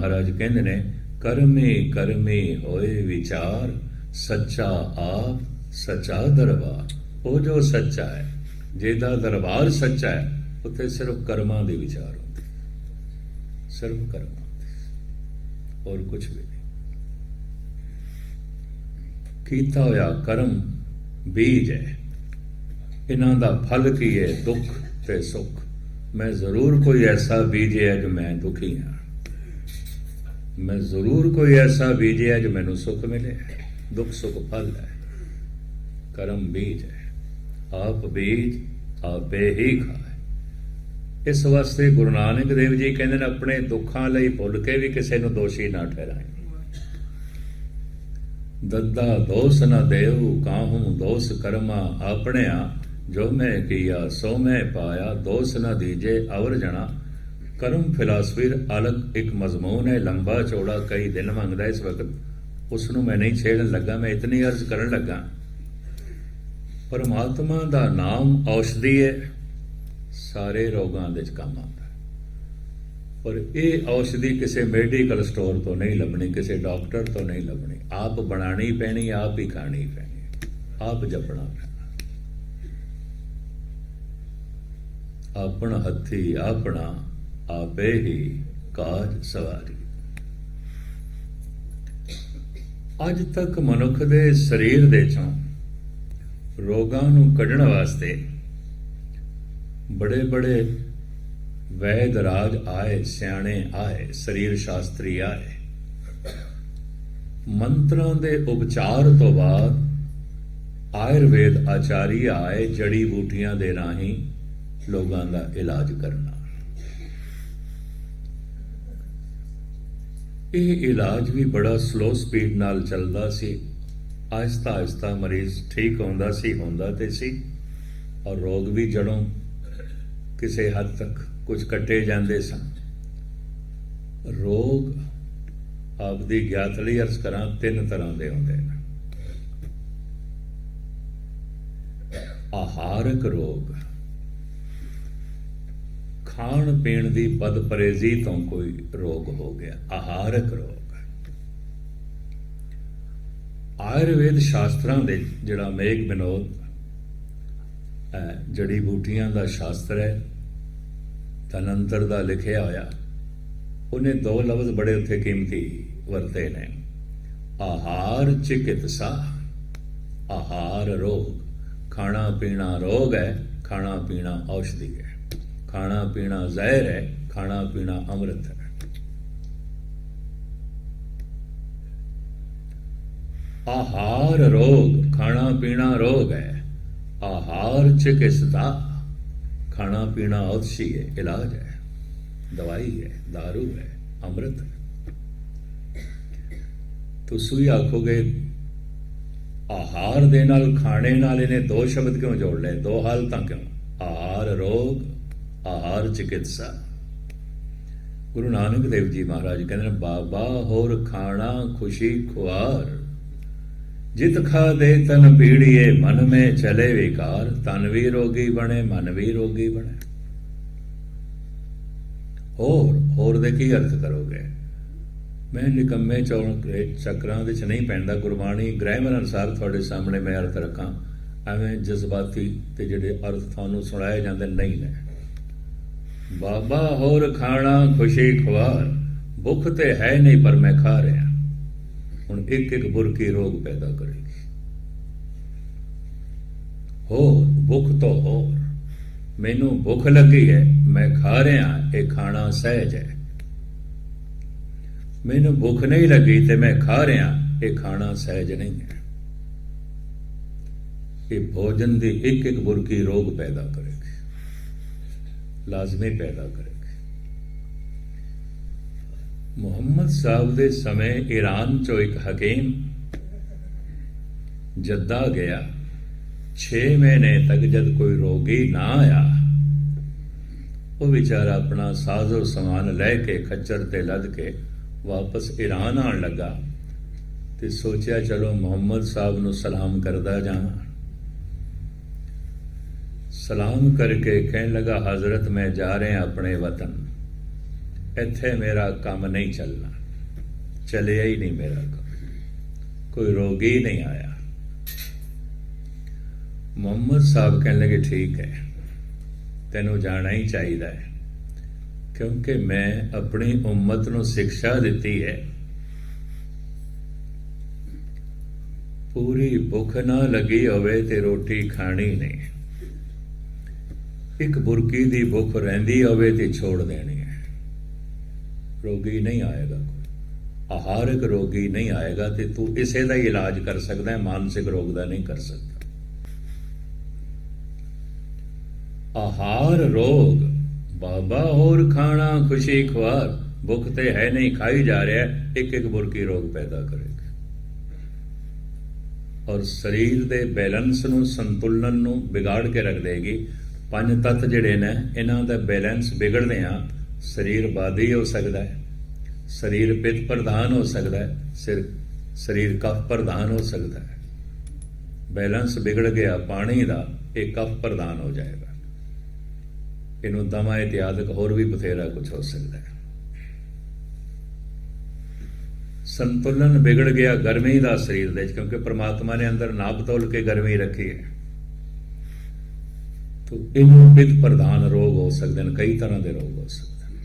ਮਹਾਰਾਜ ਕਹਿੰਦੇ ਨੇ, ਕਰਮੇ ਕਰਮੇ ਹੋਏ ਵਿਚਾਰ, ਸੱਚਾ ਆਪ, ਸੱਚਾ ਦਰਬਾਰ। ਉਹ ਜੋ ਸੱਚਾ ਹੈ, ਜਿਹਦਾ ਦਰਬਾਰ ਸੱਚਾ ਹੈ, ਉੱਥੇ ਸਿਰਫ ਕਰਮਾਂ ਦੇ ਵਿਚਾਰ ਹੁੰਦੇ ਸਿਰਫ ਕਰਮ ਦੇ ਕੁਝ ਵੀ ਨਹੀਂ। ਕੀਤਾ ਹੋਇਆ ਕਰਮ ਬੀਜ ਹੈ। ਇਹਨਾਂ ਦਾ ਫਲ ਕੀ ਹੈ? ਦੁੱਖ ਤੇ ਸੁੱਖ। ਮੈਂ ਜ਼ਰੂਰ ਕੋਈ ਐਸਾ ਬੀਜ ਹੈ ਜੋ ਮੈਂ ਦੁਖੀ ਹਾਂ। ਮੈਂ ਜ਼ਰੂਰ ਕੋਈ ਐਸਾ ਬੀਜਿਆ ਜੋ ਮੈਨੂੰ ਸੁੱਖ ਮਿਲੇ, ਦੁੱਖ ਸੁੱਖ ਫਲ ਹੈ, ਕਰਮ ਬੀਜ ਹੈ, ਆਪ ਬੀਜ ਆਪੇ ਹੀ ਖਾਏ। ਇਸ ਵਾਸਤੇ ਗੁਰੂ ਨਾਨਕ ਦੇਵ ਜੀ ਕਹਿੰਦੇ ਨੇ, ਆਪਣੇ ਦੁੱਖਾਂ ਲਈ ਭੁੱਲ ਕੇ ਵੀ ਕਿਸੇ ਨੂੰ ਦੋਸ਼ੀ ਨਾ ਠਹਿਰਾਏ। ਦੱਦਾ ਦੋਸ ਨਾ ਦੇਉ ਕਾਹੂ ਦੋਸ ਕਰਮਾ ਆਪਣਿਆ ਜੋ ਮੈਂ ਕੀਆ ਸੋ ਮੈਂ ਪਾਇਆ, ਦੋਸ ਨ ਦੀਜੇ ਅਵਰ ਜਣਾ। ਕਰਮ ਫਿਲਾਸਫੀ ਅਲਗ ਇੱਕ ਮਜ਼ਮੂਨ ਹੈ, ਲੰਬਾ ਚੌੜਾ ਕਈ ਦਿਨ ਮੰਗਦਾ ਇਸ ਵਕਤ। ਉਸ ਨੂੰ ਮੈਂ ਨਹੀਂ ਛੇੜਨ ਲੱਗਾ, ਮੈਂ ਇਤਨੀ ਅਰਜ਼ ਕਰਨ ਲੱਗਾ। ਪਰਮਾਤਮਾ ਦਾ ਨਾਮ ਔਸ਼ਧੀ ਹੈ, ਸਾਰੇ ਰੋਗਾਂ ਦੇ ਕੰਮ ਆਉਂਦਾ ਪਰ ਇਹ ਔਸ਼ਧੀ ਕਿਸੇ ਮੈਡੀਕਲ ਸਟੋਰ ਤੋਂ ਨਹੀਂ ਲੱਭਣੀ, ਕਿਸੇ ਡਾਕਟਰ ਤੋਂ ਨਹੀਂ ਲੱਭਣੀ। ਆਪ ਬਣਾਣੀ ਪੈਣੀ, ਆਪ ਹੀ ਖਾਣੀ ਪੈਣੀ ਆਪ ਜਪਣਾ ਪੈਣਾ। ਆਪਣ ਹੱਥੀ ਆਪਣਾ ਆਪੇ ਹੀ ਕਾਜ ਸਵਾਰੀ। ਅੱਜ ਤੱਕ ਮਨੁੱਖ ਦੇ ਸਰੀਰ ਦੇ ਚੋਂ ਰੋਗਾਂ ਨੂੰ ਕੱਢਣ ਵਾਸਤੇ ਬੜੇ ਬੜੇ ਵੈਦ ਰਾਜ ਆਏ, ਸਿਆਣੇ ਆਏ, ਸਰੀਰ ਸ਼ਾਸਤਰੀ ਆਏ। ਮੰਤਰਾਂ ਦੇ ਉਪਚਾਰ ਤੋਂ ਬਾਅਦ ਆਯੁਰਵੇਦ ਆਚਾਰੀ ਆਏ ਜੜੀ ਬੂਟੀਆਂ ਦੇ ਰਾਹੀਂ ਲੋਕਾਂ ਦਾ ਇਲਾਜ ਕਰਨਾ। ਇਹ ਇਲਾਜ ਵੀ ਬੜਾ ਸਲੋ ਸਪੀਡ ਨਾਲ ਚੱਲਦਾ ਸੀ। ਆਹਿਸਤਾ ਆਹਿਸਤਾ ਮਰੀਜ਼ ਠੀਕ ਹੁੰਦਾ ਸੀ, ਹੁੰਦਾ ਤੇ ਸੀ। ਔਰ ਰੋਗ ਵੀ ਜੜੋਂ ਕਿਸੇ ਹੱਦ ਤੱਕ ਕੁਝ ਕੱਟੇ ਜਾਂਦੇ ਸਨ। ਰੋਗ ਆਪਦੀ ਗਿਆਤ ਲਈ ਅਰਜ਼ ਕਰਾਂ, ਤਿੰਨ ਤਰ੍ਹਾਂ ਦੇ ਹੁੰਦੇ ਨੇ। ਆਹਾਰਕ ਰੋਗ ਖਾਣ ਪੀਣ ਦੀ ਬਦਪਰੇਜ਼ੀ ਤੋਂ ਕੋਈ ਰੋਗ ਹੋ ਗਿਆ, ਆਹਾਰਕ ਰੋਗ ਆਯੁਰਵੇਦ ਸ਼ਾਸਤਰਾਂ ਦੇ ਜਿਹੜਾ ਮੇਘ ਬਿਨੋਦ ਅਹ, ਜੜੀ ਬੂਟੀਆਂ ਦਾ ਸ਼ਾਸਤਰ ਹੈ, ਤਨੰਤਰ ਦਾ ਲਿਖਿਆ ਹੋਇਆ, ਉਹਨੇ ਦੋ ਲਫ਼ਜ਼ ਬੜੇ ਉੱਥੇ ਕੀਮਤੀ ਵਰਤੇ ਨੇ। ਆਹਾਰ ਚਿਕਿਤਸਾ, ਆਹਾਰ ਰੋਗ ਖਾਣਾ ਪੀਣਾ ਰੋਗ ਹੈ ਖਾਣਾ ਪੀਣਾ ਔਸ਼ਧੀ ਹੈ। ਖਾਣਾ ਪੀਣਾ ਜ਼ਹਿਰ ਹੈ, ਖਾਣਾ ਪੀਣਾ ਅੰਮ੍ਰਿਤ ਹੈ। ਆਹਾਰ ਰੋਗ, ਖਾਣਾ ਪੀਣਾ ਰੋਗ ਹੈ। ਆਹਾਰ ਚਿਕਿਤਸਾ, ਖਾਣਾ ਪੀਣਾ ਔਸ਼ਧੀ ਹੈ, ਇਲਾਜ ਹੈ। ਦਵਾਈ ਹੈ, दारू ਹੈ, ਅੰਮ੍ਰਿਤ ਹੈ। ਤੁਸੀਂ ਆਖੋਗੇ, ਆਹਾਰ ਦੇ ਨਾਲ, ਖਾਣੇ ਨਾਲ ਇਹਨੇ ਦੋ ਸ਼ਬਦ ਕਿਉਂ ਜੋੜ ਲਏ? ਦੋ ਹਾਲਤਾਂ ਕਿਉਂ? ਆਹਾਰ ਰੋਗ ਆਹਾਰ ਚਿਕਿਤਸਾ। ਗੁਰੂ ਨਾਨਕ ਦੇਵ ਜੀ ਮਹਾਰਾਜ ਕਹਿੰਦੇ ਨੇ, ਬਾਬਾ ਹੋਰ ਖਾਣਾ ਖੁਸ਼ੀ ਖੁਆਰ। ਜਿਤ ਖਾ ਦੇ ਤਨ ਪੀੜੀਏ, ਮਨ ਮੇ ਚਲੇ ਵਿਕਾਰ। ਤਨ ਵੀ ਰੋਗੀ ਬਣੇ, ਮਨ ਵੀ ਰੋਗੀ ਬਣੇ। ਹੋਰ ਹੋਰ ਦੇ ਕੀ ਅਰਥ ਕਰੋਗੇ? ਮੈਂ ਨਿਕੰਮੇ ਚੌਣ ਚੱਕਰਾਂ ਵਿੱਚ ਨਹੀਂ ਪੈਂਦਾ, ਗੁਰਬਾਣੀ ਗ੍ਰਾਮਰ ਅਨੁਸਾਰ ਤੁਹਾਡੇ ਸਾਹਮਣੇ ਮੈਂ ਅਰਥ ਰੱਖਾਂ। ਐਵੇਂ ਜਜ਼ਬਾਤੀ ਤੇ ਜਿਹੜੇ ਅਰਥ ਤੁਹਾਨੂੰ ਸੁਣਾਏ ਜਾਂਦੇ ਨਹੀਂ ਨੇ। ਬਾਬਾ ਹੋਰ ਖਾਣਾ ਖੁਸ਼ੀ ਖਵਾਰ, ਭੁੱਖ ਤੇ ਹੈ ਨਹੀਂ ਪਰ ਮੈਂ ਖਾ ਰਿਹਾ। ਹੁਣ ਇੱਕ ਇੱਕ ਬੁਰਕੀ ਰੋਗ ਪੈਦਾ ਕਰੇਗੀ। ਹੋਰ, ਭੁੱਖ ਤੋਂ ਹੋਰ। ਮੈਨੂੰ ਭੁੱਖ ਲੱਗੀ ਹੈ, ਮੈਂ ਖਾ ਰਿਹਾ, ਇਹ ਖਾਣਾ ਸਹਿਜ ਹੈ। ਮੈਨੂੰ ਭੁੱਖ ਨਹੀਂ ਲੱਗੀ ਤੇ ਮੈਂ ਖਾ ਰਿਹਾ, ਇਹ ਖਾਣਾ ਸਹਿਜ ਨਹੀਂ ਹੈ। ਇਹ ਭੋਜਨ ਦੀ ਇੱਕ ਇੱਕ ਬੁਰਕੀ ਰੋਗ ਪੈਦਾ ਕਰੇਗੀ ਲਾਜ਼ਮੀ ਪੈਦਾ ਕਰੇਗੀ ਮੁਹੰਮਦ ਸਾਹਿਬ ਦੇ ਸਮੇਂ ਈਰਾਨ ਚੋਂ ਇੱਕ ਹਕੀਮ ਜੱਦਾ ਗਿਆ। 6 ਮਹੀਨੇ ਤੱਕ ਜਦ ਕੋਈ ਰੋਗੀ ਨਾ ਆਇਆ, ਉਹ ਵਿਚਾਰਾ ਆਪਣਾ ਸਾਜ਼ੋ ਸਮਾਨ ਲੈ ਕੇ ਖੱਚਰ ਤੇ ਲੱਦ ਕੇ ਵਾਪਸ ਈਰਾਨ ਆਉਣ ਲੱਗਾ ਤੇ ਸੋਚਿਆ, ਚਲੋ ਮੁਹੰਮਦ ਸਾਹਿਬ ਨੂੰ ਸਲਾਮ ਕਰਦਾ ਜਾਵਾਂ। ਸਲਾਮ ਕਰਕੇ ਕਹਿਣ ਲੱਗਾ, ਹਜ਼ਰਤ, ਮੈਂ ਜਾ ਰਿਹਾ ਆਪਣੇ ਵਤਨ। ਇੱਥੇ ਮੇਰਾ ਕੰਮ ਨਹੀਂ ਚੱਲਣਾ। ਚੱਲਿਆ ਹੀ ਨਹੀਂ ਮੇਰਾ ਕੰਮ। ਕੋਈ ਰੋਗੀ ਨਹੀਂ ਆਇਆ। ਮੁਹੰਮਦ ਸਾਹਿਬ ਕਹਿਣ ਲੱਗੇ, ਠੀਕ ਹੈ। ਤੈਨੂੰ ਜਾਣਾ ਹੀ ਚਾਹੀਦਾ ਹੈ। ਕਿਉਂਕਿ ਮੈਂ ਆਪਣੀ ਉਮਤ ਨੂੰ ਸਿੱਖਿਆ ਦਿੱਤੀ ਹੈ। ਪੂਰੀ ਭੁੱਖ ਨਾ ਲੱਗੀ ਹੋਵੇ ਤੇ ਰੋਟੀ ਖਾਣੀ ਨਹੀਂ। ਇੱਕ ਬੁਰਕੀ ਦੀ ਭੁੱਖ ਰਹਿੰਦੀ ਹੋਵੇ ਤੇ ਛੋੜ ਦੇਣੀ ਹੈ। ਰੋਗੀ ਨਹੀਂ ਆਏਗਾ ਕੋਈ। ਆਹਾਰਕ ਰੋਗੀ ਨਹੀਂ ਆਏਗਾ ਤੇ ਤੂੰ ਇਸੇ ਦਾ ਹੀ ਇਲਾਜ ਕਰ ਸਕਦਾ ਹੈ, ਮਾਨਸਿਕ ਰੋਗ ਦਾ ਨਹੀਂ ਕਰ ਸਕਦਾ। ਆਹਾਰ ਰੋਗ, ਬਾਬਾ ਹੋਰ ਖਾਣਾ ਖੁਸ਼ੀ ਖਵਾਰ ਭੁੱਖ ਤੇ ਹੈ ਨਹੀਂ, ਖਾਈ ਜਾ ਰਿਹਾ, ਇੱਕ ਇੱਕ ਬੁਰਕੀ ਰੋਗ ਪੈਦਾ ਕਰੇਗਾ। ਔਰ ਸਰੀਰ ਦੇ ਬੈਲੈਂਸ ਨੂੰ ਸੰਤੁਲਨ ਨੂੰ ਵਿਗਾੜ ਕੇ ਰੱਖ ਦੇਗੀ। ਪੰਜ ਤੱਤ ਜਿਹੜੇ ਨੇ, ਇਹਨਾਂ ਦਾ ਬੈਲੈਂਸ ਵਿਗੜਦੇ ਆ ਸਰੀਰ ਬਾਦੀ ਹੋ ਸਕਦਾ ਹੈ, ਸਰੀਰ ਪਿਤ ਪ੍ਰਧਾਨ ਹੋ ਸਕਦਾ ਹੈ, ਸਿਰ, ਸਰੀਰ ਕਫ ਪ੍ਰਧਾਨ ਹੋ ਸਕਦਾ ਹੈ। ਬੈਲੈਂਸ ਵਿਗੜ ਗਿਆ, ਪਾਣੀ ਦਾ ਇਹ ਕਫ ਪ੍ਰਧਾਨ ਹੋ ਜਾਏਗਾ। ਇਹਨੂੰ ਦਮਾ ਇਤਿਆਦਿਕ ਹੋਰ ਵੀ ਬਥੇਰਾ ਕੁਝ ਹੋ ਸਕਦਾ ਹੈ। ਸੰਤੁਲਨ ਵਿਗੜ ਗਿਆ ਗਰਮੀ ਦਾ ਸਰੀਰ ਦੇ ਕਿਉਂਕਿ ਪ੍ਰਮਾਤਮਾ ਨੇ ਅੰਦਰ ਨਾਪ ਤੋਲ ਕੇ ਗਰਮੀ ਰੱਖੀ ਹੈ। ਤੋ ਇਹਨੂੰ ਪਿਤ ਪ੍ਰਧਾਨ ਰੋਗ ਹੋ ਸਕਦੇ ਨੇ, ਕਈ ਤਰ੍ਹਾਂ ਦੇ ਰੋਗ ਹੋ ਸਕਦੇ ਨੇ।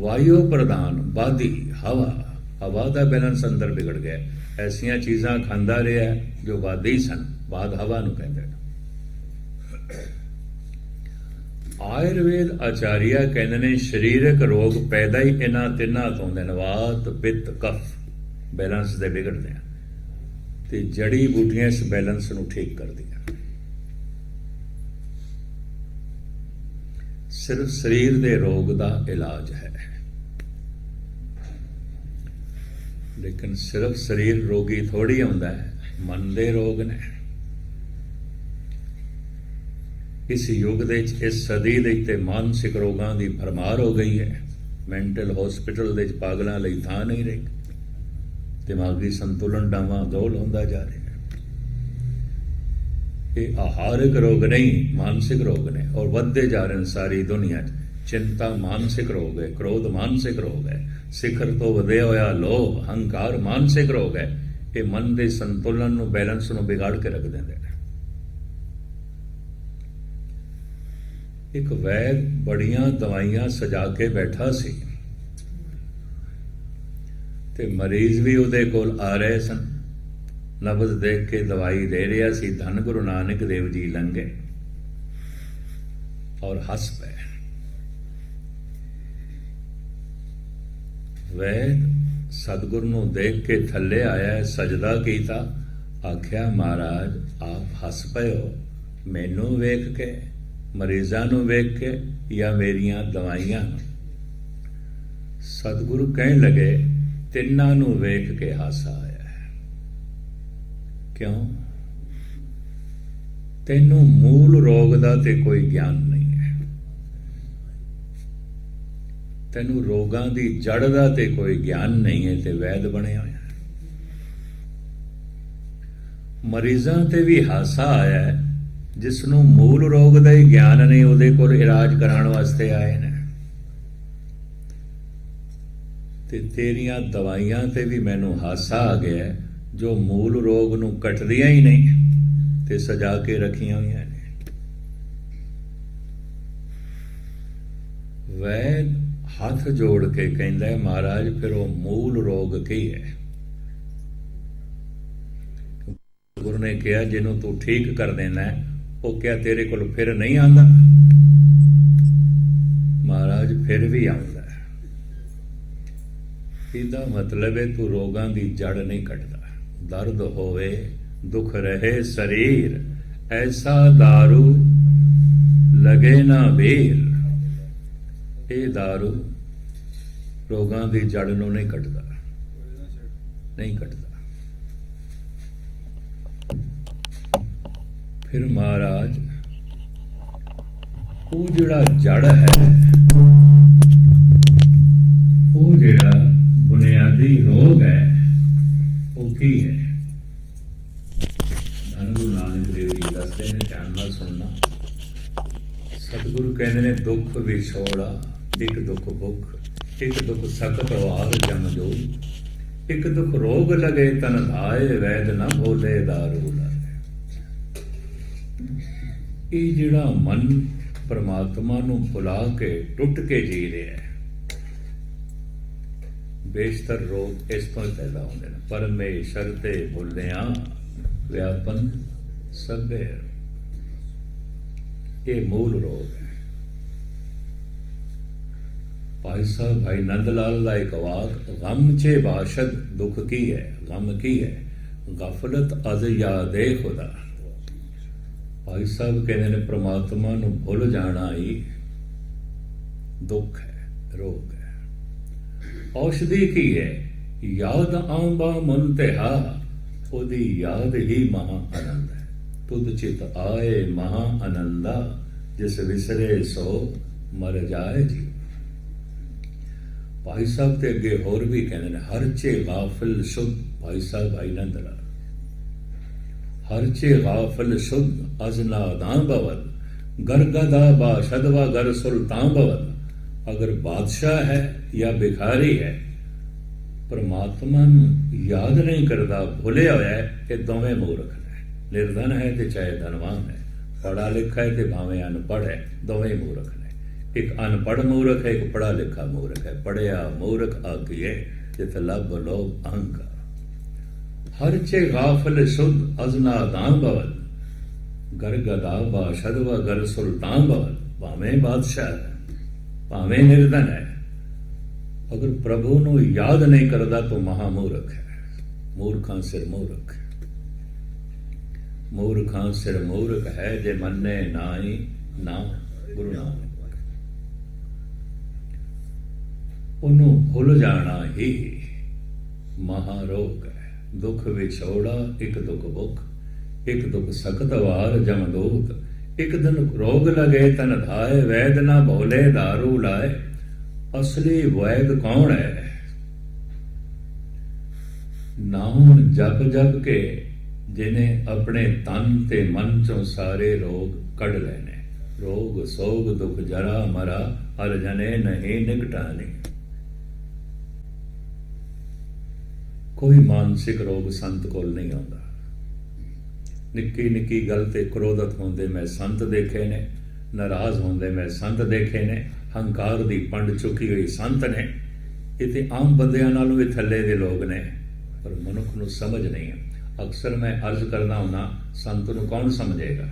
ਵਾਯੂ ਪ੍ਰਧਾਨ ਬਾਦੀ ਹਵਾ ਹਵਾ ਦਾ ਬੈਲੈਂਸ ਅੰਦਰ ਵਿਗੜ ਗਿਆ ਐਸੀਆਂ ਚੀਜ਼ਾਂ ਖਾਂਦਾ ਰਿਹਾ ਜੋ ਬਾਦੀ ਸਨ ਬਾਦ ਹਵਾ ਨੂੰ ਕਹਿੰਦੇ ਨੇ। ਆਯੁਰਵੇਦ ਆਚਾਰੀਆ ਕਹਿੰਦੇ ਨੇ, ਸਰੀਰਕ ਰੋਗ ਪੈਦਾ ਹੀ ਇਹਨਾਂ ਤਿੰਨਾਂ ਤੋਂ ਹੁੰਦੇ ਨੇ ਵਾਤ ਪਿੱਤ, ਕਫ ਬੈਲੈਂਸ ਦੇ ਵਿਗੜਦੇ ਆ। ਤੇ ਜੜੀ ਬੂਟੀਆਂ ਇਸ ਬੈਲੈਂਸ ਨੂੰ ਠੀਕ ਕਰਦੀ। ਸਿਰਫ ਸਰੀਰ ਦੇ ਰੋਗ ਦਾ ਇਲਾਜ ਹੈ। ਲੇਕਿਨ ਸਿਰਫ ਸਰੀਰ ਰੋਗੀ ਥੋੜੀ ਹੁੰਦਾ ਹੈ, ਮਨ ਦੇ ਰੋਗ ਨੇ। ਇਸ ਯੁੱਗ ਦੇ ਵਿੱਚ, ਇਸ ਸਦੀ ਦੇ ਤੇ ਮਾਨਸਿਕ ਰੋਗਾਂ ਦੀ ਭਰਮਾਰ ਹੋ ਗਈ ਹੈ। ਮੈਂਟਲ ਹਸਪੀਟਲ ਦੇ ਵਿੱਚ ਪਾਗਲਾਂ ਲਈ ਥਾਂ ਨਹੀਂ ਰਹੀ। ਦਿਮਾਗੀ ਸੰਤੁਲਨ ਡਾਵਾਂ ਡੋਲ ਹੁੰਦਾ ਜਾ ਰਿਹਾ। ਇਹ ਆਹਾਰਕ ਰੋਗ ਨਹੀਂ, ਮਾਨਸਿਕ ਰੋਗ ਨੇ। ਔਰ ਵੱਧਦੇ ਜਾ ਰਹੇ ਨੇ ਸਾਰੀ ਦੁਨੀਆ 'ਚ। ਚਿੰਤਾ ਮਾਨਸਿਕ ਰੋਗ ਹੈ, ਕ੍ਰੋਧ ਮਾਨਸਿਕ ਰੋਗ ਹੈ। ਸਿਖਰ ਤੋਂ ਵਧਿਆ ਹੋਇਆ ਲੋਭ, ਹੰਕਾਰ ਮਾਨਸਿਕ ਰੋਗ ਹੈ। ਇਹ ਮਨ ਦੇ ਸੰਤੁਲਨ ਨੂੰ, ਬੈਲੈਂਸ ਨੂੰ ਵਿਗਾੜ ਕੇ ਰੱਖ ਦਿੰਦੇ ਨੇ। ਇੱਕ ਵੈਦ ਬੜੀਆਂ ਦਵਾਈਆਂ ਸਜਾ ਕੇ ਬੈਠਾ ਸੀ। ਤੇ ਮਰੀਜ਼ ਵੀ ਉਹਦੇ ਕੋਲ ਆ ਰਹੇ ਸਨ। ਨਬਜ਼ ਦੇਖ ਕੇ ਦਵਾਈ ਦੇ ਰਿਹਾ ਸੀ, ਧੰਨ ਗੁਰੂ ਨਾਨਕ ਦੇਵ ਜੀ ਲੰਘੇ ਔਰ ਹੱਸ ਪਏ। ਵੈਦ ਸਤਿਗੁਰ ਨੂੰ ਦੇਖ ਕੇ ਥੱਲੇ ਆਇਆ, ਸਜਦਾ ਕੀਤਾ, ਆਖਿਆ, ਮਹਾਰਾਜ, ਆਪ ਹੱਸ ਪਏ ਹੋ। ਮੈਨੂੰ ਵੇਖ ਕੇ, ਮਰੀਜ਼ਾਂ ਨੂੰ ਵੇਖ ਕੇ ਜਾਂ ਮੇਰੀਆਂ ਦਵਾਈਆਂ ਨੂੰ? ਸਤਿਗੁਰੂ ਕਹਿਣ ਲੱਗੇ, ਤਿੰਨਾਂ ਨੂੰ ਵੇਖ ਕੇ ਹਾਸਾ ਆਇਆ। ਕਿਉਂ? ਤੈਨੂੰ ਮੂਲ ਰੋਗ ਦਾ ਤੇ ਕੋਈ ਗਿਆਨ ਨਹੀਂ ਹੈ। ਤੈਨੂੰ ਰੋਗਾਂ ਦੀ ਜੜ ਦਾ ਤੇ ਕੋਈ ਗਿਆਨ ਨਹੀਂ ਹੈ ਤੇ ਵੈਦ ਬਣਿਆ ਹੋਇਆ ਮਰੀਜ਼ਾਂ ਤੇ ਵੀ ਹਾਸਾ ਆਇਆ ਹੈ ਜਿਸ ਨੂੰ ਮੂਲ ਰੋਗ ਦਾ ਹੀ ਗਿਆਨ ਨਹੀਂ, ਉਹਦੇ ਕੋਲ ਇਲਾਜ ਕਰਾਉਣ ਵਾਸਤੇ ਆਏ ਨੇ। ਤੇ ਤੇਰੀਆਂ ਦਵਾਈਆਂ ਤੇ ਵੀ ਮੈਨੂੰ ਹਾਸਾ ਆ ਗਿਆ ਜੋ ਮੂਲ ਰੋਗ ਨੂੰ ਕੱਟਦੀਆਂ ਹੀ ਨਹੀਂ ਤੇ ਸਜਾ ਕੇ ਰੱਖੀਆਂ ਹੋਈਆਂ ਨੇ। ਵੈਦ ਹੱਥ ਜੋੜ ਕੇ ਕਹਿੰਦਾ ਮਹਾਰਾਜ, ਫਿਰ ਉਹ ਮੂਲ ਰੋਗ ਕੀ ਹੈ? ਗੁਰੂ ਨੇ ਕਿਹਾ, ਜਿਹਨੂੰ ਤੂੰ ਠੀਕ ਕਰ ਦੇਣਾ ਉਹ ਕਿਹਾ, ਤੇਰੇ ਕੋਲ ਫਿਰ ਨਹੀਂ ਆਂਦਾ ਮਹਾਰਾਜ, ਫਿਰ ਵੀ ਆਉਂਦਾ ਇਹਦਾ ਮਤਲਬ ਹੈ ਤੂੰ ਰੋਗਾਂ ਦੀ ਜੜ ਨਹੀਂ ਕੱਟਦਾ। ਦਰਦ ਹੋਵੇ ਦੁੱਖ ਰਹੇ ਸਰੀਰ ਐਸਾ दारू ਲਗੇ ਨਾ ਵੇਲ ਇਹ दारू ਰੋਗਾਂ ਦੀ ਜੜ ਨੂੰ ਨਹੀਂ ਕੱਟਦਾ ਨਹੀਂ ਕੱਟਦਾ ਫਿਰ ਮਹਾਰਾਜ ਉਹ ਜਿਹੜਾ ਜੜ ਹੈ ਉਹ ਜਿਹੜਾ ਬੁਨਿਆਦੀ ਰੋਗ ਹੈ ਉਹ ਕੀ ਹੈ। ਧੰਨ ਗੁਰੂ ਨਾਨਕ ਦੇਵ ਜੀ ਦੱਸਦੇ ਨੇ, ਧਿਆਨ ਨਾਲ ਸੁਣਨਾ। ਸਤਿਗੁਰੂ ਕਹਿੰਦੇ ਨੇ, ਦੁੱਖ ਵਿਛੋੜਾ, ਇੱਕ ਦੁੱਖ ਭੁੱਖ, ਇੱਕ ਦੁੱਖ ਸਖਤ ਵਾਰ ਜਮ ਜੋ ਇੱਕ ਦੁੱਖ ਰੋਗ ਲਗੇ ਤਨ ਧਾਏ, ਵੈਦ ਨਾ ਬੋਲੇ ਦਾਰੂ ਲਾਏ ਇਹ ਜਿਹੜਾ ਮਨ ਪਰਮਾਤਮਾ ਨੂੰ ਭੁਲਾ ਕੇ ਟੁੱਟ ਕੇ ਜੀ ਰਿਹਾ ਹੈ ਬੇਸ਼ਤਰ ਰੋਗ ਇਸ ਤੋਂ ਹੀ ਪੈਦਾ ਹੁੰਦੇ ਨੇ। ਪਰਮੇਸ਼ਰ ਤੇ ਭੁੱਲਿਆ ਵਿਆਪਨ ਸਭੇ ਇਹ ਮੂਲ ਰੋਗ ਹੈ। ਭਾਈ ਸਾਹਿਬ, ਭਾਈ ਨੰਦ ਲਾਲ ਦਾ ਇੱਕ ਵਾਕ, ਗਮ ਚੇ ਬਾਸ਼ਦ ਦੁੱਖ ਕੀ ਹੈ? ਗਮ ਕੀ ਹੈ? ਗਫਲਤ ਅਜ਼ ਯਾਦੇ ਖੁਦਾ। ਭਾਈ ਸਾਹਿਬ ਕਹਿੰਦੇ ਨੇ, ਪ੍ਰਮਾਤਮਾ ਨੂੰ ਭੁੱਲ ਜਾਣਾ ਹੀ ਦੁੱਖ ਹੈ, ਰੋਗ ਹੈ। ਔਸ਼ਧੀ ਕੀ ਹੈ? ਯਾਦ ਆਂਬਾ ਮਨ ਤੇ ਹਾ, ਉਹਦੀ ਯਾਦ ਹੀ ਮਹਾ ਆਨੰਦ ਹੈ। ਤੁਧ ਚਿਤ ਆਏ ਮਹਾ ਆਨੰਦਾ, ਜਿਸ ਵਿਸਰੇ ਸੋ ਮਰ ਜਾਏ ਜੀ ਭਾਈ ਸਾਹਿਬ ਤੇ ਅੱਗੇ ਹੋਰ ਵੀ ਕਹਿੰਦੇ ਨੇ, ਹਰ ਚੇ ਗਾਫਲ ਸੁਧ, ਭਾਈ ਸਾਹਿਬ ਭਾਈ ਨੰਦ ਹਰ ਚੇ ਗਾਫਲ ਸ਼ੁੱਧ ਅਜ਼ਨਾ ਦਾਂ ਬਵਦ ਗਰਗਦਾ ਬਾ ਸ਼ਦਵਾ ਗਰ ਸੁਲਤਾਨ ਬਵਦ ਅਗਰ ਬਾਦਸ਼ਾਹ ਹੈ ਜਾਂ ਬਿਖਾਰੀ ਹੈ, ਪਰਮਾਤਮਾ ਨੂੰ ਯਾਦ ਨਹੀਂ ਕਰਦਾ, ਭੁੱਲਿਆ ਹੋਇਆ ਹੈ ਇਹ ਦੋਵੇਂ ਮੂਰਖ ਨੇ। ਨਿਰਧਨ ਹੈ ਤੇ ਚਾਹੇ ਧਨਵਾਨ ਹੈ ਪੜਾ ਲਿਖਾ ਹੈ ਤੇ ਭਾਵੇਂ ਅਨਪੜ੍ਹ ਹੈ, ਦੋਵੇਂ ਮੂਰਖ ਨੇ। ਇੱਕ ਅਨਪੜ੍ਹ ਮੂਰਖ ਹੈ, ਇੱਕ ਪੜਾ ਲਿਖਾ ਮੂਰਖ ਹੈ। ਪੜਿਆ ਮੂਰਖ ਆਗੀਏ ਜਿਤ ਲੱਭ ਲੋਭ ਅਹੰਕਾਰ ਹਰ ਚੇ ਗਾਫਲ ਸੁਧ ਅਜ਼ਨਾ ਦਾਂ ਬਵਲ ਗਰ ਗਦਾ ਬਾ ਸ਼ਦਵਾ ਗਰ ਸੁਲਤਾਨ ਬਵਲ ਭਾਵੇਂ ਬਾਦਸ਼ਾਹ ਹੈ, ਭਾਵੇਂ ਨਿਰਧਨ ਹੈ ਅਗਰ ਪ੍ਰਭੂ ਨੂੰ ਯਾਦ ਨਹੀਂ ਕਰਦਾ ਤਾਂ ਮਹਾ ਮੂਰਖ ਹੈ। ਮੂਰਖਾਂ ਸਿਰ ਮੂਰਖ ਮੂਰਖਾਂ ਸਿਰ ਮੂਰਖ ਹੈ ਜੇ ਮੰਨੇ ਨਾਹੀ ਨਾ ਗੁਰੂ ਨਾਨਕ। ਉਹਨੂੰ ਭੁੱਲ ਜਾਣਾ ਹੀ ਮਹਾਰੋਗ ਹੈ। ਦੁੱਖ ਵਿਛੋੜਾ, ਇੱਕ ਦੁੱਖ ਭੁੱਖ, ਇੱਕ ਦੁੱਖ ਸਖਤ ਵਾਰ ਜਮਦੋਤ ਇੱਕ ਦਿਨ ਰੋਗ ਲਗੇ ਤਨ ਧਾਏ, ਵੈਦ ਨਾ ਭੋਲੇ दारू ਲਾਏ। ਅਸਲੀ ਵੈਦ ਕੌਣ ਹੈ? ਨਾਮ ਜਪ ਜਪ ਕੇ ਜਿਨੇ ਆਪਣੇ ਤਨ ਤੇ ਮਨ ਚੋਂ ਸਾਰੇ ਰੋਗ ਕੱਢ ਲੈਨੇ ਰੋਗ, ਸੋਗ, ਦੁਖ, ਜਰਾ, ਮਰਾ, ਹਰ ਜਨੇ ਨਹੀਂ ਨਿਕਟਾਨੇ ਕੋਈ ਮਾਨਸਿਕ ਰੋਗ ਸੰਤ ਕੋਲ ਨਹੀਂ ਆਉਂਦਾ। ਨਿੱਕੀ ਨਿੱਕੀ ਗੱਲ ਤੇ ਕ੍ਰੋਧਤ ਹੁੰਦੇ ਮੈਂ ਸੰਤ ਦੇਖੇ ਨੇ, ਨਾਰਾਜ਼ ਹੁੰਦੇ ਮੈਂ ਸੰਤ ਦੇਖੇ ਨੇ। ਹੰਕਾਰ ਦੀ ਪੰਡ ਚੁੱਕੀ ਹੋਈ ਸੰਤ ਨੇ ਇਹ ਤੇ ਆਮ ਬੰਦਿਆਂ ਨਾਲੋਂ ਵੀ ਥੱਲੇ ਦੇ ਲੋਕ ਨੇ, ਪਰ ਮਨੁੱਖ ਨੂੰ ਸਮਝ ਨਹੀਂ ਹੈ ਅਕਸਰ ਮੈਂ ਅਰਜ਼ ਕਰਦਾ ਹੁੰਨਾ, ਸੰਤ ਨੂੰ ਕੌਣ ਸਮਝੇਗਾ?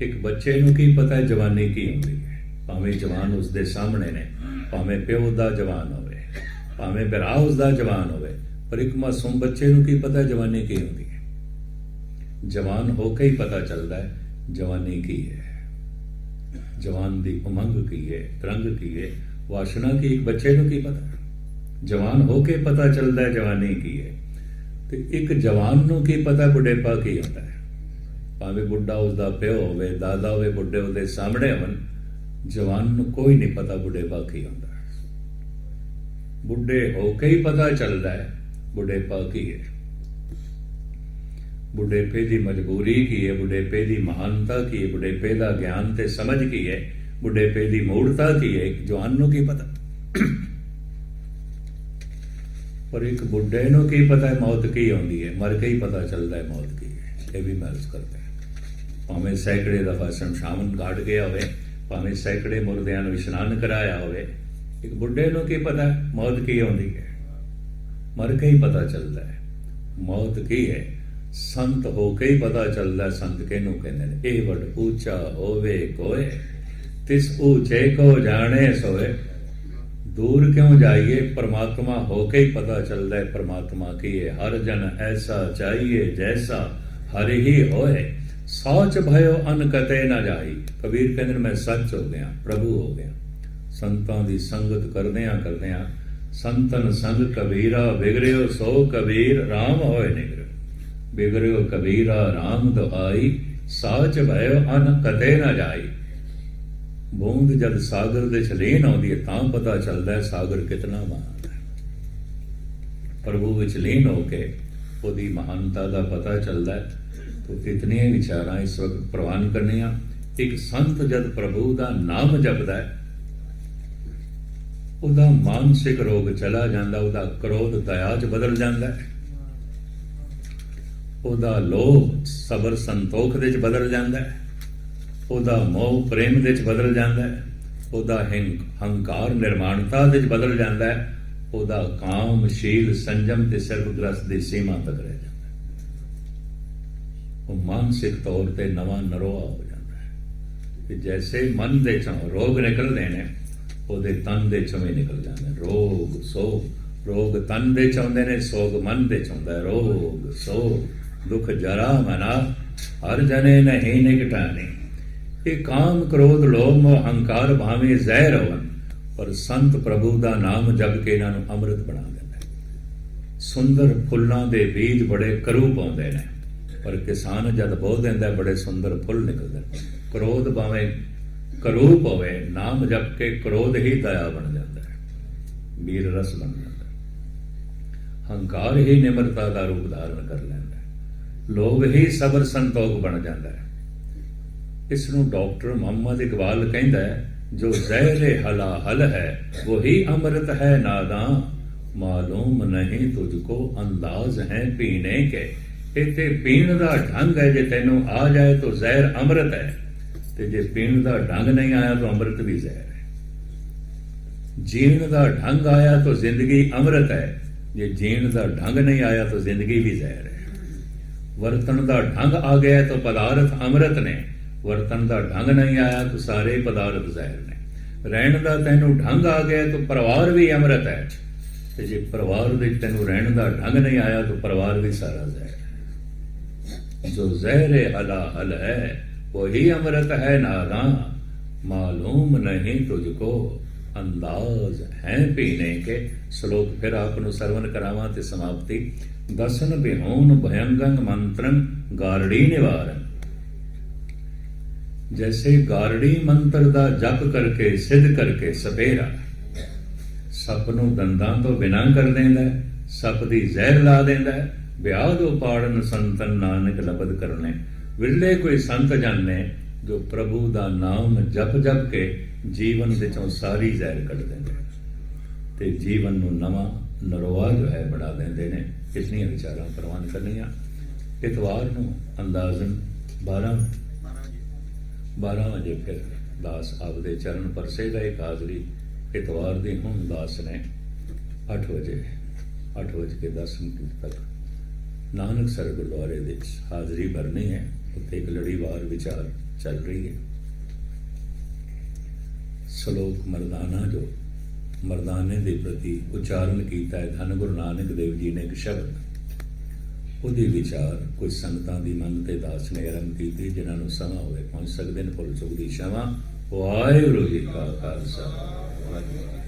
ਇੱਕ ਬੱਚੇ ਨੂੰ ਕੀ ਪਤਾ ਹੈ ਜਵਾਨੀ ਕੀ ਹੁੰਦੀ ਹੈ? ਭਾਵੇਂ ਜਵਾਨ ਉਸ ਦੇ ਸਾਹਮਣੇ ਨੇ, ਭਾਵੇਂ ਪਿਓ ਦਾ ਜਵਾਨ ਹੋਵੇ, ਭਾਵੇਂ ਭਰਾ ਉਸ ਦਾ ਜਵਾਨ ਹੋਵੇ, ਪਰ ਇੱਕ ਮਾਸੂਮ ਬੱਚੇ ਨੂੰ ਕੀ ਪਤਾ ਜਵਾਨੀ ਕੀ ਹੁੰਦੀ ਹੈ? ਜਵਾਨ ਹੋ ਕੇ ਹੀ ਪਤਾ ਚੱਲਦਾ ਹੈ ਜਵਾਨੀ ਕੀ ਹੈ। ਜਵਾਨ ਦੀ ਉਮੰਗ ਕੀ ਹੈ, ਤਰੰਗ ਕੀ ਹੈ? ਵਾਸ਼ਨਾ ਕੀ, ਇੱਕ ਬੱਚੇ ਨੂੰ ਕੀ ਪਤਾ? ਜਵਾਨ ਹੋ ਕੇ ਪਤਾ ਚੱਲਦਾ ਹੈ ਜਵਾਨੀ ਕੀ ਹੈ। ਤੇ ਇੱਕ ਜਵਾਨ ਨੂੰ ਕੀ ਪਤਾ ਬੁਢੇਪਾ ਕੀ ਹੁੰਦਾ ਹੈ? ਭਾਵੇਂ ਬੁੱਢਾ ਉਸ ਦਾ ਪਿਓ ਹੋਵੇ, ਦਾਦਾ ਹੋਵੇ, ਬੁੱਢੇ ਉਹਦੇ ਸਾਹਮਣੇ ਹੋਣ ਜਵਾਨ ਨੂੰ ਕੋਈ ਨਹੀਂ ਪਤਾ ਬੁਢੇਪਾ ਕੀ ਹੁੰਦਾ। ਬੁੱਢੇ ਹੋ ਕੇ ਹੀ ਪਤਾ ਚੱਲਦਾ ਹੈ ਬੁਢੇਪਾ ਕੀ ਹੈ। ਬੁਢੇਪੇ ਦੀ ਮਜਬੂਰੀ ਕੀ ਹੈ? ਬੁਢੇਪੇ ਦੀ ਮਹਾਨਤਾ ਕੀ ਹੈ? ਬੁਢੇਪੇ ਦਾ ਗਿਆਨ ਤੇ ਸਮਝ ਕੀ ਹੈ? ਬੁਢੇਪੇ ਦੀ ਮੂੜਤਾ ਕੀ ਹੈ? ਇੱਕ ਜਵਾਨ ਨੂੰ ਕੀ ਪਤਾ? ਪਰ ਇੱਕ ਬੁੱਢੇ ਨੂੰ ਕੀ ਪਤਾ ਹੈ ਮੌਤ ਕੀ ਆਉਂਦੀ ਹੈ? ਮਰ ਕੇ ਹੀ ਪਤਾ ਚੱਲਦਾ ਹੈ ਮੌਤ ਕੀ ਹੈ। ਇਹ ਵੀ ਮਹਿਸੂਸ ਕਰਦਾ ਹੈ। ਭਾਵੇਂ ਸੈਂਕੜੇ ਦਫਾ ਸ਼ਮਸ਼ਾਨ ਘਾਟ ਗਿਆ ਹੋਵੇ, ਭਾਵੇਂ ਸੈਂਕੜੇ ਮੁਰਦਿਆਂ ਨੂੰ ਇਸ਼ਨਾਨ ਕਰਾਇਆ ਹੋਵੇ, ਇੱਕ ਬੁੱਢੇ ਨੂੰ ਕੀ ਪਤਾ ਮੌਤ ਕੀ ਆਉਂਦੀ ਹੈ? ਮਰ ਕੇ ਹੀ ਪਤਾ ਚੱਲਦਾ ਹੈ। ਮੌਤ ਕੀ ਹੈ? ਸੰਤ ਹੋ ਕੇ ਹੀ ਪਤਾ ਚੱਲਦਾ ਸੰਤ ਕਿਹਨੂੰ ਕਹਿੰਦੇ ਨੇ। ਇਹ ਵੱਡ ਉੱਚਾ ਹੋਵੇ ਕੋਏ, ਤਿਸ ਉੱਚੇ ਕੋ ਜਾਣੇ ਸੋਏ। ਦੂਰ ਕਿਉਂ ਜਾਈਏ? ਪ੍ਰਮਾਤਮਾ ਹੋ ਕੇ ਹੀ ਪਤਾ ਚੱਲਦਾ ਹੈ ਪ੍ਰਮਾਤਮਾ ਕੀ ਹੈ। ਹਰ ਜਨ ਐਸਾ ਚਾਹੀਏ ਜੈਸਾ ਹਰ ਹੀ ਹੋਏ। ਸੋਚ ਭਇਓ ਅਨ ਕਤੇ ਨਾ ਜਾਈ। ਕਬੀਰ ਕਹਿੰਦੇ ਮੈਂ ਸੱਚ ਹੋ ਗਿਆ, ਪ੍ਰਭੂ ਹੋ ਗਿਆ। ਸੰਤਾਂ ਦੀ ਸੰਗਤ ਕਰਦਿਆਂ ਕਰਦਿਆਂ ਸੰਤਨ ਸੰਗ ਕਬੀਰਾ ਵਿਗੜਿਓ, ਸੋ ਕਬੀਰ RAM ਹੋਏ ਨਿਗਰ ਬਿਗਰਿਓ ਕਬੀਰਾ RAM ਦੁਆਈ ਸਾਚ ਭਇਓ ਅਨ ਕਦੇ ਨਾ ਜਾਈ। ਬੂੰਦ ਜਦ ਸਾਗਰ ਦੇ ਛਲੇਨ ਆਉਂਦੀ ਹੈ, ਤਾਂ ਪਤਾ ਚੱਲਦਾ ਹੈ ਸਾਗਰ ਕਿਤਨਾ ਮਹਾਨ ਹੈ। ਪ੍ਰਭੂ ਵਿੱਚ ਲੀਨ ਹੋ ਕੇ ਉਹਦੀ ਮਹਾਨਤਾ ਦਾ ਪਤਾ ਚੱਲਦਾ ਹੈ। ਤੋ ਇਤਨੀਆਂ ਵਿਚਾਰਾਂ ਇਸ ਵਕਤ ਪ੍ਰਵਾਨ ਕਰਨੀਆਂ। ਇੱਕ ਸੰਤ ਜਦ ਪ੍ਰਭੂ ਦਾ ਨਾਮ ਜਪਦਾ ਹੈ, ਉਹਦਾ ਮਾਨਸਿਕ ਰੋਗ ਚਲਾ ਜਾਂਦਾ, ਉਹਦਾ ਕ੍ਰੋਧ ਦਇਆ 'ਚ ਬਦਲ ਜਾਂਦਾ ਹੈ। ਉਹਦਾ ਲੋਭ ਸਬਰ ਸੰਤੋਖ ਦੇ ਵਿੱਚ ਬਦਲ ਜਾਂਦਾ ਹੈ। ਉਹਦਾ ਮੋਹ ਪ੍ਰੇਮ ਦੇ 'ਚ ਬਦਲ ਜਾਂਦਾ ਹੈ। ਉਹਦਾ ਹੰਕ ਹੰਕਾਰ ਨਿਰਮਾਣਤਾ ਦੇ 'ਚ ਬਦਲ ਜਾਂਦਾ ਹੈ। ਉਹਦਾ ਕਾਮ ਸ਼ੀਲ ਸੰਜਮ ਤੇ ਸਰਬਗ੍ਰਸਤ ਦੀ ਸੀਮਾ ਤੱਕ ਰਹਿ ਜਾਂਦਾ ਹੈ। ਉਹ ਮਾਨਸਿਕ ਤੌਰ ਤੇ ਨਵਾਂ ਨਰੋਆ ਹੋ ਜਾਂਦਾ ਹੈ। ਕਿ ਜੈਸੇ ਮਨ ਦੇ ਚੋਂ ਰੋਗ ਨਿਕਲਦੇ ਨੇ, ਉਹਦੇ ਤਨ ਦੇ ਚੋਂ ਵੀ ਨਿਕਲ ਜਾਂਦੇ ਰੋਗ ਸੋ ਰੋਗ ਤਨ ਦੇ ਚਾਹੁੰਦੇ ਨੇ, ਸੋਗ ਮਨ ਦੇ ਚਾਹੁੰਦਾ ਰੋਗ ਸੋ ਦੁਖ ਜਰਾ ਮਨਾ, ਹਰ ਜਨੇ ਨਹੀਂ ਨਿਕਟਾਨੇ ਇਹ ਕਾਮ ਕ੍ਰੋਧ ਲੋਭ ਮੋਹ ਹੰਕਾਰ ਭਾਵੇਂ ਜ਼ਹਿਰ ਹੋਣ ਪਰ ਸੰਤ ਪ੍ਰਭੂ ਦਾ ਨਾਮ ਜਪ ਕੇ ਇਹਨਾਂ ਨੂੰ ਅੰਮ੍ਰਿਤ ਬਣਾ ਦਿੰਦਾ ਸੁੰਦਰ ਫੁੱਲਾਂ ਦੇ ਬੀਜ ਬੜੇ ਕਰੂ ਪਾਉਂਦੇ ਨੇ, ਪਰ ਕਿਸਾਨ ਜਦ ਬੋ ਦਿੰਦਾ ਬੜੇ ਸੁੰਦਰ ਫੁੱਲ ਨਿਕਲਦੇ ਕ੍ਰੋਧ ਭਾਵੇਂ ਕਰੂਪ ਹੋਵੇ, ਨਾਮ ਜਪ ਕੇ ਕ੍ਰੋਧ ਹੀ ਦਇਆ ਬਣ ਜਾਂਦਾ ਹੈ। ਵੀਰ ਰਸ ਬਣ ਜਾਂਦਾ ਹੰਕਾਰ ਹੀ ਨਿਮਰਤਾ ਦਾ ਰੂਪ ਧਾਰਨ ਕਰ ਲੈਂਦਾ ਲੋਭ ਹੀ ਸਬਰ ਸੰਤੋਖ ਬਣ ਜਾਂਦਾ ਹੈ। ਇਸ ਨੂੰ ਡਾਕਟਰ ਮੁਹੰਮਦ ਇਕਬਾਲ ਕਹਿੰਦਾ ਹੈ, ਜੋ ਜ਼ਹਿਰ ਹਲਾ ਹਲ ਹੈ, ਵਹੀ ਅੰਮ੍ਰਿਤ ਹੈ ਨਾਦਾ। ਮਾਲੂਮ ਨਹੀਂ ਤੁਝਕੋ ਅੰਦਾਜ਼ ਹੈ ਪੀਣੇ ਕੇ। ਇਤੇ ਪੀਣ ਦਾ ਢੰਗ ਹੈ, ਜੇ ਤੈਨੂੰ ਆ ਜਾਏ ਤਾਂ ਜ਼ਹਿਰ ਅੰਮ੍ਰਿਤ ਹੈ। ਤੇ ਜੇ ਪੀਣ ਦਾ ਢੰਗ ਨਹੀਂ ਆਇਆ ਤਾਂ ਅੰਮ੍ਰਿਤ ਵੀ ਜ਼ਹਿਰ ਹੈ। ਜੀਣ ਦਾ ਢੰਗ ਆਇਆ ਤਾਂ ਜ਼ਿੰਦਗੀ ਅੰਮ੍ਰਿਤ ਹੈ। ਜੇ ਜੀਣ ਦਾ ਢੰਗ ਨਹੀਂ ਆਇਆ ਤਾਂ ਜ਼ਿੰਦਗੀ ਵੀ ਜ਼ਹਿਰ ਹੈ। ਵਰਤਨ ਦਾ ਢੰਗ ਆ ਗਿਆ ਤਾਂ ਪਦਾਰਥ ਅੰਮ੍ਰਿਤ ਨੇ। ਵਰਤਨ ਦਾ ਢੰਗ ਨਹੀਂ ਆਇਆ ਤਾਂ ਸਾਰੇ ਪਦਾਰਥ ਜ਼ਹਿਰ ਨੇ। ਰਹਿਣ ਦਾ ਤੈਨੂੰ ਢੰਗ ਆ ਗਿਆ ਤਾਂ ਪਰਿਵਾਰ ਵੀ ਅੰਮ੍ਰਿਤ ਹੈ। ਤੇ ਜੇ ਪਰਿਵਾਰ ਦੇ ਤੈਨੂੰ ਰਹਿਣ ਦਾ ਢੰਗ ਨਹੀਂ ਆਇਆ ਤਾਂ ਪਰਿਵਾਰ ਵੀ ਸਾਰਾ ਜ਼ਹਿਰ ਹੈ। ਜੋ ਜ਼ਹਿਰ ਹਲਾ ਹਲ ਹੈ وہی امرت ہے ناداں معلوم نہیں تجھ کو ਅੰਦਾਜ਼ ਹੈ ਪੀਣੇ ਕੇ। ਸ਼ਲੋਕ ਫਿਰ ਆਪ ਨੂੰ ਸਰਵਨ ਕਰਾਵਾਂ ਤੇ ਸਮਾਪਤੀ। ਦਸਨ ਬਿਹੋਨ ਭਯੰਗੰ ਮੰਤਰੰ ਗਾਰੜੀ ਨਿਵਾਰਨ ਜੈਸੇ ਗਾਰੜੀ ਮੰਤਰ ਦਾ ਜਪ ਕਰਕੇ ਸਿੱਧ ਕਰਕੇ ਸਪੇਰਾ ਸੱਪ ਨੂੰ ਦੰਦਾਂ ਤੋਂ ਬਿਨਾਂ ਕਰ ਦਿੰਦਾ ਹੈ, ਸੱਪ ਦੀ ਜ਼ਹਿਰ ਲਾ ਦਿੰਦਾ ਵਿਆਹ ਦੋ ਪਾੜਨ ਸੰਤਨ ਨਾਨਕ ਲਬਦ ਕਰਨੇ। ਵਿਰਲੇ ਕੋਈ ਸੰਤ ਜਨ ਜੋ ਪ੍ਰਭੂ ਦਾ ਨਾਮ ਜਪ ਜਪ ਕੇ ਜੀਵਨ ਵਿੱਚੋਂ ਸਾਰੀ ਜ਼ਹਿਰ ਕੱਢ ਦਿੰਦੇ ਤੇ ਜੀਵਨ ਨੂੰ ਨਵਾਂ ਨਰੋਆ ਜੋ ਹੈ ਬਣਾ ਦਿੰਦੇ ਨੇ। ਕਿਤਨੀਆਂ ਵਿਚਾਰਾਂ ਪ੍ਰਵਾਨ ਕਰਨੀਆਂ। ਇਤਵਾਰ ਨੂੰ ਅੰਦਾਜ਼ਨ 12 12 ਵਜੇ ਫਿਰ ਦਾਸ ਆਪਦੇ ਚਰਨ ਪਰਸੇ ਦਾ ਇੱਕ ਹਾਜ਼ਰੀ ਇਤਵਾਰ ਦੀ ਹੁਣ ਦਾਸ ਨੇ 8 ਵਜੇ 8 ਵਜੇ ਕੇ 10 ਮਿੰਟ ਤੱਕ ਨਾਨਕ ਸਰ ਗੁਰਦੁਆਰੇ ਵਿੱਚ ਹਾਜ਼ਰੀ ਭਰਨੀ ਹੈ। ਉੱਥੇ ਇੱਕ ਲੜੀਵਾਰ ਵਿਚਾਰ ਚੱਲ ਰਹੀ ਹੈ। ਸ਼ਲੋਕ ਮਰਦਾਨਾ ਜੋ ਮਰਦਾਨੇ ਦੇ ਪ੍ਰਤੀ ਉਚਾਰਨ ਕੀਤਾ ਹੈ। ਧੰਨ ਗੁਰੂ ਨਾਨਕ ਦੇਵ ਜੀ ਨੇ ਇੱਕ ਸ਼ਬਦ। ਉਹਦੇ ਵਿਚਾਰ ਕੁਝ ਸੰਗਤਾਂ ਦੀ ਮਨ ਤੇ ਦਾਸ ਨੇ ਆਰੰਭ ਕੀਤੀ, ਜਿਨ੍ਹਾਂ ਨੂੰ ਸਮਾਂ ਹੋਵੇ। ਪਹੁੰਚ ਸਕਦੇ ਨੇ ਪੁੱਲ ਚੁੱਕ ਦੀ ਸ਼ਾਵਾਂ ਵਾਹਿਗੁਰੂ ਜੀ ਕਾ ਖਾਲਸਾ। ਵਾਹਿਗੁਰੂ